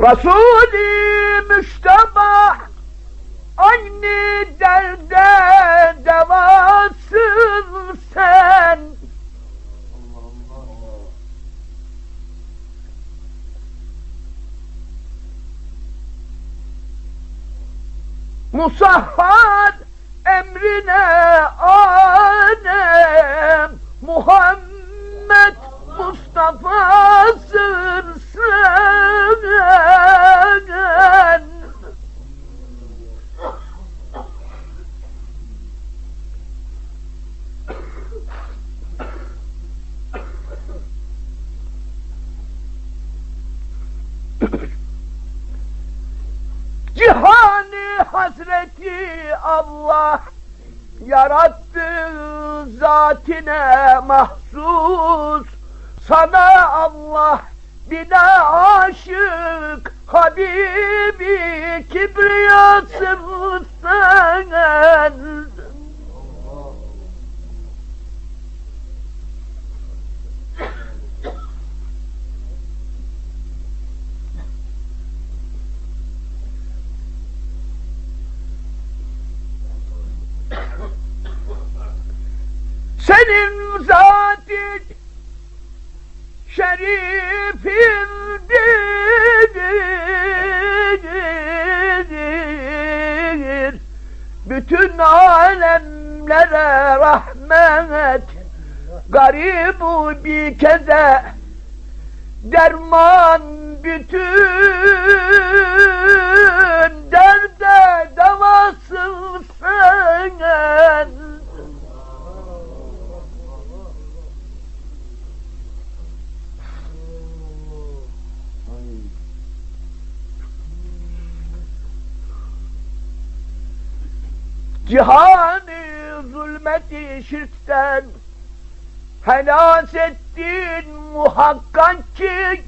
Resul-i Müştebah aynı derde devasın sen. Musahhar emrine anem Muhammed Mustafa'sın Cihani hasreti Allah yarattı zatine mahsus. Sana Allah bina aşık Habibi kibriyasın sen Senin zatin şerifindir Bütün alemlere rahmet Garibu bir keze Derman bütün derde devasın sen Cihanı zulmeti şirkten Helas ettin muhakkak ki.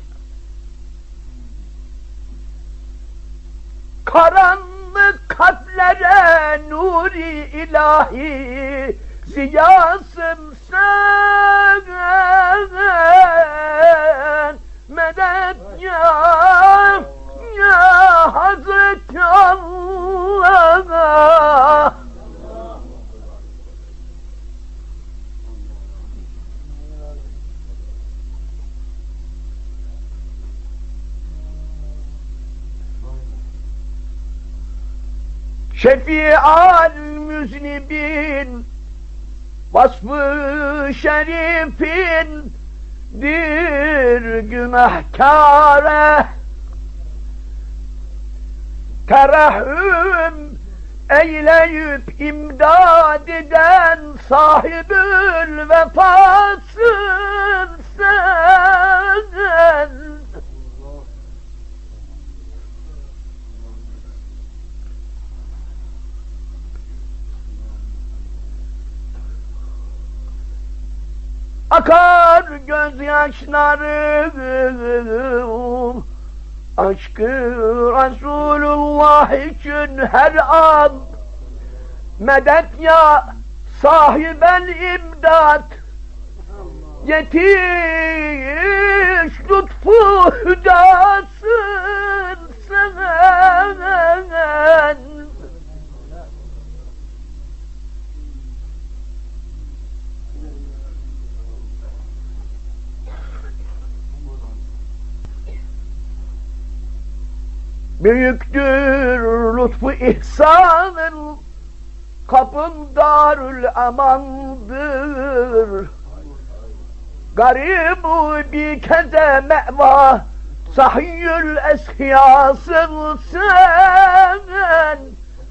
Karanlık kalplere nuri ilahi Ziyasın sen Medet ya Ya Hazreti Allah Şefi'al müznibin Vasfı şerifin dir günahkare Terahüm eyleyip imdad eden sahibül vefasın sen Akar gözyaşlarım Aşkı Resulullah için her an Medet ya sahibel imdat. Yetiş lütfu hüdasın Büyüktür lütfu ihsanın Kapın darül emandır Garibu bir keze meva Sahiyyül eshiyasın sen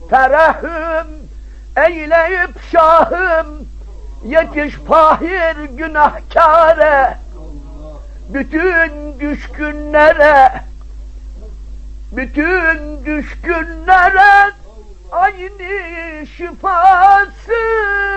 Terehüm eyleyip şahım Yetiş fahir günahkare Bütün düşkünlere bütün düşkünlere aynı şifasın